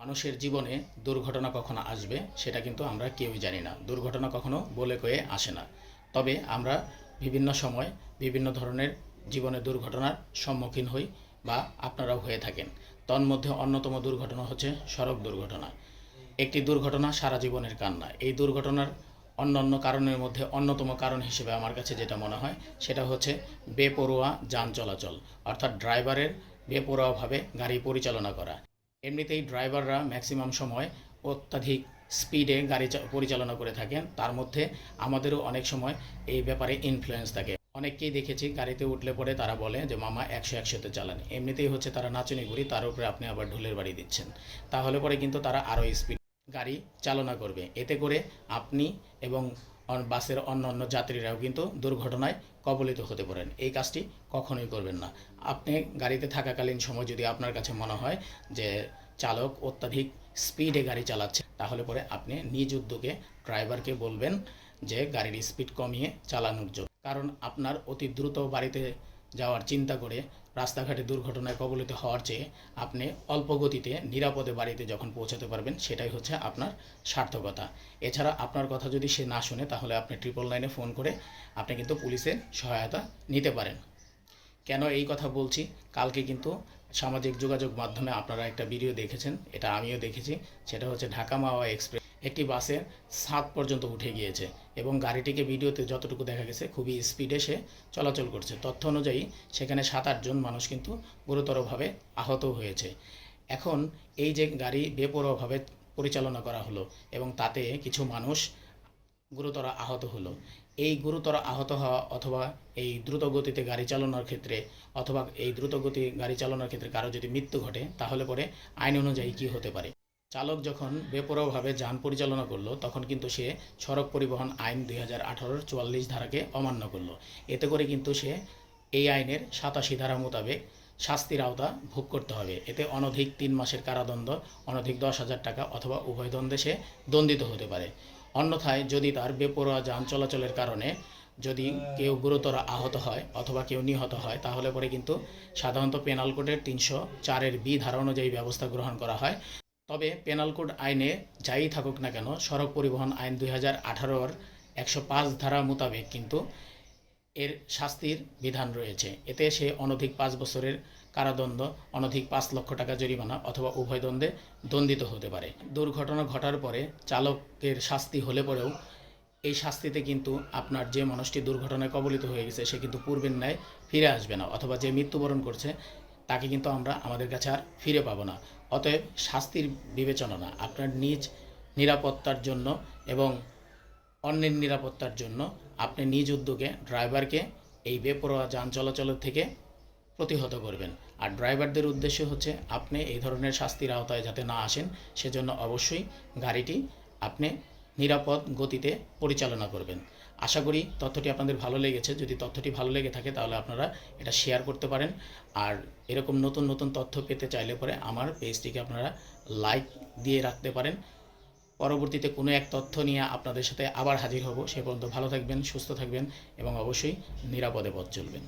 মানুষের জীবনে দুর্ঘটনা কখনো আসবে, সেটা কিন্তু আমরা কেউই জানি না। দুর্ঘটনা কখনো বলে কয়ে আসে না। তবে আমরা বিভিন্ন সময় বিভিন্ন ধরনের জীবনে দুর্ঘটনার সম্মুখীন হই বা আপনারাও হয়ে থাকেন। তন্মধ্যে অন্যতম দুর্ঘটনা হচ্ছে সড়ক দুর্ঘটনা। একটি দুর্ঘটনা সারা জীবনের কান্না। এই দুর্ঘটনার অন্যান্য কারণের মধ্যে অন্যতম কারণ হিসেবে আমার কাছে যেটা মনে হয়, সেটা হচ্ছে বেপরোয়া যান চলাচল, অর্থাৎ ড্রাইভারের বেপরোয়াভাবে গাড়ি পরিচালনা করা। এমনিতেই ড্রাইভাররা ম্যাক্সিমাম সময় অত্যাধিক স্পিডে গাড়ি পরিচালনা করে থাকেন। তার মধ্যে আমাদেরও অনেক সময় এই ব্যাপারে ইনফ্লুয়েন্স থাকে। অনেককেই দেখেছি গাড়িতে উঠলে পরে তারা বলে যে, মামা, একশো, একশোতে চালান। এমনিতেই হচ্ছে তারা নাচনি ঘুরি তার উপরে আপনি আবার ঢোলের বাড়ি দিচ্ছেন। তাহলে পরে কিন্তু তারা আরও স্পিড গাড়ি চালনা করবে। এতে করে আপনি এবং বাসের অন্য অন্য যাত্রীরাও কিন্তু দুর্ঘটনায় কবলিত হতে পারেন। এই কাজটি কখনোই করবেন না। আপনি গাড়িতে থাকাকালীন সময় যদি আপনার কাছে মনে হয় যে চালক অত্যাধিক স্পিডে গাড়ি চালাচ্ছে, তাহলে পরে আপনি নিজ উদ্যোগে ড্রাইভারকে বলবেন যে গাড়ির স্পিড কমিয়ে চালানোর জন্য। কারণ আপনার অতি দ্রুত বাড়িতে যাওয়ার চিন্তা করে রাস্তাঘাটে দুর্ঘটনায় কবলিত হওয়ার চেয়ে আপনি অল্প গতিতে নিরাপদে বাড়িতে যখন পৌঁছাতে পারবেন, সেটাই হচ্ছে আপনার সার্থকতা। এছাড়া আপনার কথা যদি সে না শুনে, তাহলে আপনি ট্রিপল লাইনে ফোন করে আপনি কিন্তু পুলিশের সহায়তা নিতে পারেন। কেন এই কথা বলছি? কালকে কিন্তু সামাজিক যোগাযোগ মাধ্যমে আপনারা একটা ভিডিও দেখেছেন, এটা আমিও দেখেছি, সেটা হচ্ছে ঢাকা মাওয়া এক্সপ্রেস। একটি বাসে ছাদ পর্যন্ত উঠে গিয়েছে এবং গাড়িটিকে ভিডিওতে যতটুকু দেখা গেছে খুবই স্পিডে সে চলাচল করছে। তথ্য অনুযায়ী সেখানে সাত আটজন মানুষ কিন্তু গুরুতরভাবে আহত হয়েছে। এখন এই যে গাড়ি বেপরোয়াভাবে পরিচালনা করা হলো এবং তাতে কিছু মানুষ গুরুতর আহত হলো, এই গুরুতর আহত হওয়া অথবা এই দ্রুত গতিতে গাড়ি চালানোর ক্ষেত্রে অথবা এই দ্রুত গতি গাড়ি চালানোর ক্ষেত্রে কারও যদি মৃত্যু ঘটে, তাহলে পরে আইন অনুযায়ী কি হতে পারে? চালক যখন বেপরোয়াভাবে যান পরিচালনা করল, তখন কিন্তু সে সড়ক পরিবহন আইন দুই হাজার আঠারোর চুয়াল্লিশ ধারাকে অমান্য করল। এতে করে কিন্তু সে এই আইনের সাতাশি ধারা মোতাবেক শাস্তির আওতা ভোগ করতে হবে। এতে অনধিক তিন মাসের কারাদণ্ড, অনধিক দশ হাজার টাকা অথবা উভয় দ্বন্দ্বে সে দণ্ডিত হতে পারে। অন্যথায় যদি তার বেপরোয়া যান চলাচলের কারণে যদি কেউ গুরুতর আহত হয় অথবা কেউ নিহত হয়, তাহলে পরে কিন্তু সাধারণত পেনাল কোডের তিনশো চারের বি ধারা অনুযায়ী ব্যবস্থা গ্রহণ করা হয়। তবে পেনাল কোড আইনে যাই থাকুক না কেন, সড়ক পরিবহন আইন দুই হাজার আঠারোর একশো পাঁচ ধারা মোতাবেক কিন্তু এর শাস্তির বিধান রয়েছে। এতে সে অনধিক পাঁচ বছরের কারাদণ্ড, অনধিক পাঁচ লক্ষ টাকা জরিমানা অথবা উভয় দ্বন্দ্বে দণ্ডিত হতে পারে। দুর্ঘটনা ঘটার পরে চালকের শাস্তি হলে পরেও এই শাস্তিতে কিন্তু আপনার যে মানুষটি দুর্ঘটনায় কবলিত হয়ে গেছে, সে কিন্তু পূর্বের ন্যায় ফিরে আসবে না, অথবা যে মৃত্যুবরণ করছে তাকে কিন্তু আমরা আমাদের কাছে আর ফিরে পাবো না। অতএব শাস্তির বিবেচনা না আপনার নিজ নিরাপত্তার জন্য এবং অন্যের নিরাপত্তার জন্য আপনি নিজ উদ্যোগে ড্রাইভারকে এই বেপরোয়া যান চলাচলের থেকে প্রতিহত করবেন। আর ড্রাইভারদের উদ্দেশ্য হচ্ছে আপনি এই ধরনের শাস্তির আওতায় যাতে না আসেন, সেজন্য অবশ্যই গাড়িটি আপনি নিরাপদ গতিতে পরিচালনা করবেন। আশা করি তথ্যটি আপনাদের ভালো লেগেছে। যদি তথ্যটি ভালো লেগে থাকে তাহলে আপনারা এটা শেয়ার করতে পারেন। আর এরকম নতুন নতুন তথ্য পেতে চাইলে পরে আমার পেজটিকে আপনারা লাইক দিয়ে রাখতে পারেন। পরবর্তীতে কোনো এক তথ্য নিয়ে আপনাদের সাথে আবার হাজির হব। সে পর্যন্ত ভালো থাকবেন, সুস্থ থাকবেন এবং অবশ্যই নিরাপদে পথ চলবেন।